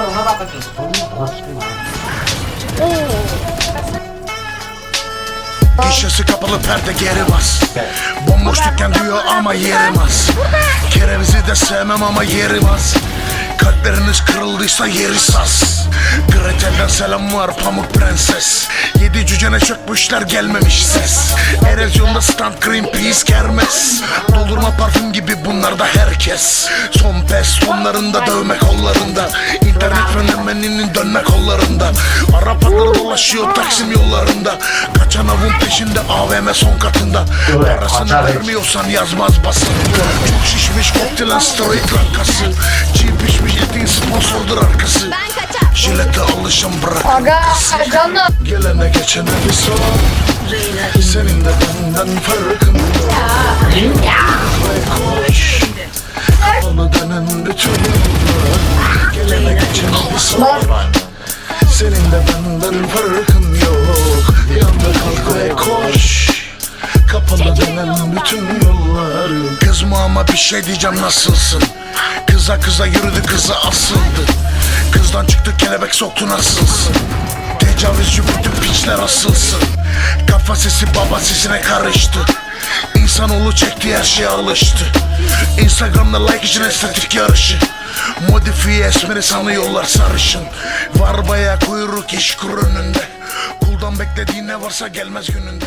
ona bakacağız. Gişesi kapalı perde geri bas Bomboş dükkan diyor ama az Kerevizi de sevmem ama yerim az Kalpleriniz kırıldıysa yeri sas Gretel'den selam var pamuk prenses. Yedi cücene çökmüşler gelmemiş ses. Erozyonda stand Greenpeace kermes Doldurma parfüm gibi bunlar da herkes. Son pes sonlarında dövme kollarında. İnternet fenomeninin dönme kollarında. Arap dolaşıyor Taksim yollarında Kaçan avun peşinde AVM son katında. Parasını vermiyorsan yazmaz basın. Çok şişmiş kokteylin steroid lankası Çiğ pişmiş etin sponsordur arkası. Jilete alışın bırak Aga ajanla Gelene geçene bir sor Senin de benden farkın. Ve koş Kapalı denen bütün yollar Gelene geçene bir sor Senin de benden farkın bütün yolları Kızma ama bir şey diyeceğim nasılsın? Kıza kıza yürüdü kıza asıldı. Kızdan çıktı kelebek soktu nasılsın? Tecavüzcü bütün piçler asılsın. Kafa sesi baba sesine karıştı. İnsanoğlu çektiği her şeye alıştı. Instagram'da like için estetik yarışı. Modifiye esmeri sanıyorlar sarışın. Var baya kuyruk iş kur önünde. Kuldan beklediğin ne varsa gelmez gününde